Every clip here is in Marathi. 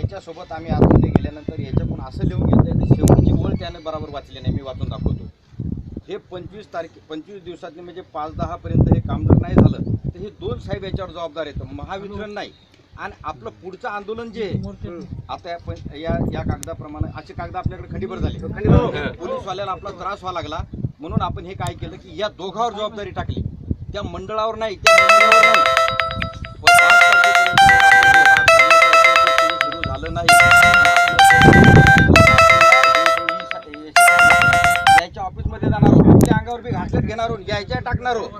याच्यासोबत आम्ही आतमध्ये गेल्यानंतर याच्याकडून असं लिहून घेतलंय तर शेवटची ओळ त्याने बरोबर वाचली नाही मी वाचून दाखवतो. हे पंचवीस तारखे पंचवीस दिवसातले म्हणजे पाच दहापर्यंत हे काम जर नाही झालं तर हे दोन साहेब याच्यावर जबाबदार आहेत. महावितरण नाही. आणि आपलं पुढचं आंदोलन जे आहे आता या या या कागदाप्रमाणे असे कागद आपल्याकडे खंडीभर झाले. पोलीसवाल्याला आपला त्रास व्हावा लागला. म्हणून आपण हे काय केलं की या दोघावर जबाबदारी टाकली. त्या मंडळावर नाही त्या मंडळावर नाही. तुमच्या घासलेत घेणार आहोत यायच्या टाकणार आहोत.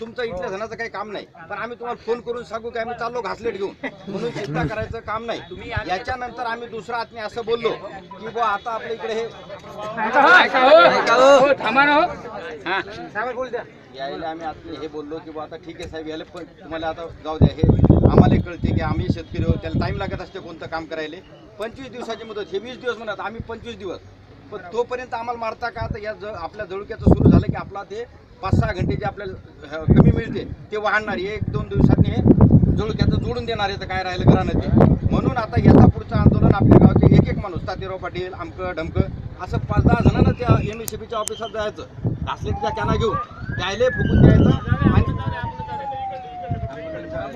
तुमचं इथल्या जणाचं काही काम नाही. पण आम्ही तुम्हाला फोन करून सांगू की आम्ही चाललो घासलेट घेऊन. म्हणून चिंता करायचं काम नाही. याच्यानंतर आम्ही दुसरा आत्मी असं बोललो की बुवा आता आपल्या इकडे हे यायला आम्ही आता हे बोललो की बुवा आता ठीक आहे साहेब याला पण तुम्हाला आता जाऊ द्या. हे आम्हाला कळते की आम्ही शेतकरी आहोत त्याला टाईम लागत असते कोणतं काम करायला. पंचवीस दिवसाची मुदत हे वीस दिवस म्हणत आम्ही पंचवीस दिवस. पण तोपर्यंत आम्हाला मारता का? तर या ज आपल्या जळुक्याचं सुरू झालं की आपला ते पाच सहा घंटे जे आपल्याला कमी मिळते ते वाढणार एक दोन दिवसांनी हे जळुक्याचं जोडून देणार आहे तर काय राहिलं घरानं ते. म्हणून आता याचा पुढचं आंदोलन आपल्या गावचे एक एक माणूस तातीराव पाटील आमकं ढमकं असं पाच दहा जणांना त्या एम एस बीच्या ऑफिसात जायचं. घासलेटच्या कॅना घेऊन त्याले फुकून द्यायचं.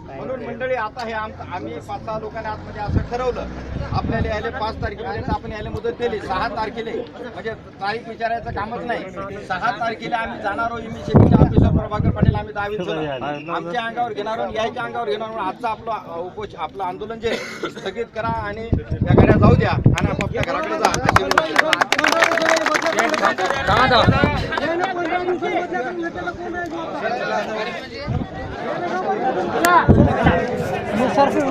म्हणून मंडळी आता हे आम आम्ही पाच सहा लोकांनी आतमध्ये असं ठरवलं. आपल्याला यायला पाच तारखेपर्यंत आपण यायला मुदत दिली. सहा तारखेला. म्हणजे तारीख विचारायचं कामच नाही. सहा तारखेला आम्ही जाणार आहोत. एम ऑफिसर प्रभाकर पाटील आम्ही जण आमच्या अंगावर घेणार आहोत यायच्या अंगावर घेणार आहोत. आजचं आपलं उपोष आपलं आंदोलन जे स्थगित करा आणि त्या गाड्या जाऊ द्या. आणि आपापल्या घराकडे जा. সরকার